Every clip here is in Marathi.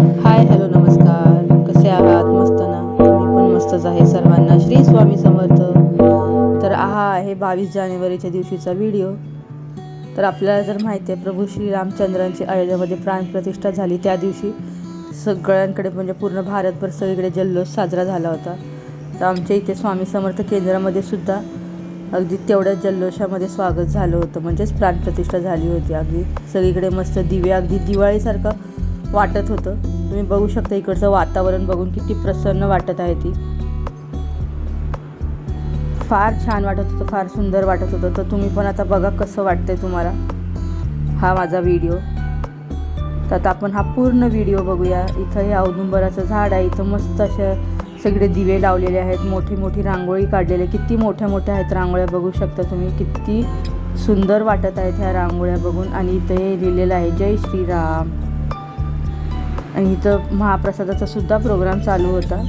हाय हॅलो नमस्कार. कसे आहात? मस्त ना? मी पण मस्तच आहे सर्वांना. श्री स्वामी समर्थ. तर हा आहे बावीस जानेवारीच्या दिवशीचा व्हिडिओ. तर आपल्याला जर माहिती आहे प्रभू श्री रामचंद्रांची अयोध्यामध्ये प्राणप्रतिष्ठा झाली त्या दिवशी सगळ्यांकडे म्हणजे पूर्ण भारतभर सगळीकडे जल्लोष साजरा झाला होता. तर आमच्या इथे स्वामी समर्थ केंद्रामध्ये सुद्धा अगदी तेवढ्या जल्लोषामध्ये स्वागत झालं होतं. म्हणजेच प्राणप्रतिष्ठा झाली होती. अगदी सगळीकडे मस्त दिवे अगदी दिवाळीसारखं वाटत होतं. तुम्ही बघू शकता इकडचं वातावरण बघून किती प्रसन्न वाटत आहे ती. फार छान वाटत होतं फार सुंदर वाटत होतं. तर तुम्ही पण आता बघा कसं वाटतंय तुम्हाला. हा माझा व्हिडिओ तर आता आपण हा पूर्ण व्हिडिओ बघूया. इथं हे औदुंबराचं झाड आहे. इथं मस्त अशा सगळे दिवे लावलेले आहेत. मोठी मोठी रांगोळी काढलेली आहे. किती मोठ्या मोठ्या आहेत रांगोळ्या बघू शकता तुम्ही. किती सुंदर वाटत आहेत ह्या रांगोळ्या बघून. आणि इथं हे लिहिलेलं आहे जय श्रीराम. आणि इथं महाप्रसादाचा सुद्धा प्रोग्राम चालू होता.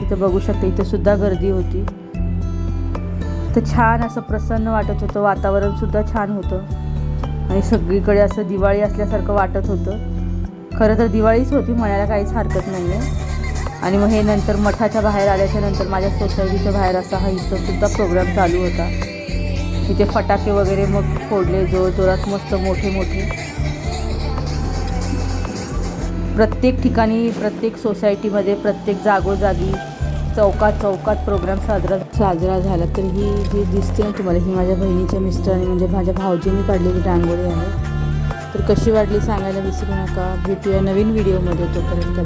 इथं बघू शकते इथं सुद्धा गर्दी होती. तर छान असं प्रसन्न वाटत होतं. वातावरणसुद्धा छान होतं. आणि सगळीकडे असं दिवाळी असल्यासारखं वाटत होतं. खरं तर दिवाळीच होती म्हणायला काहीच हरकत नाही आहे आणि मग हे नंतर मठाच्या बाहेर आल्याच्यानंतर माझ्या सोसायटीच्या बाहेर असा हा इथं सुद्धा प्रोग्राम चालू होता. तिथे फटाके वगैरे मग फोडले जोर जोरात मस्त मोठे मोठे प्रत्येक ठिकाणी प्रत्येक सोसायटीमध्ये प्रत्येक जागोजागी चौकात चौकात प्रोग्राम साजरा साजरा झाला. तर ही जी दिसते ना तुम्हाला ही माझ्या बहिणीच्या मिस्टरांनी म्हणजे माझ्या भाऊजींनी काढलेली रांगोळी आहे. तर कशी वाटली सांगायला विसरू नका. भेटूया नवीन व्हिडिओमध्ये तोपर्यंत.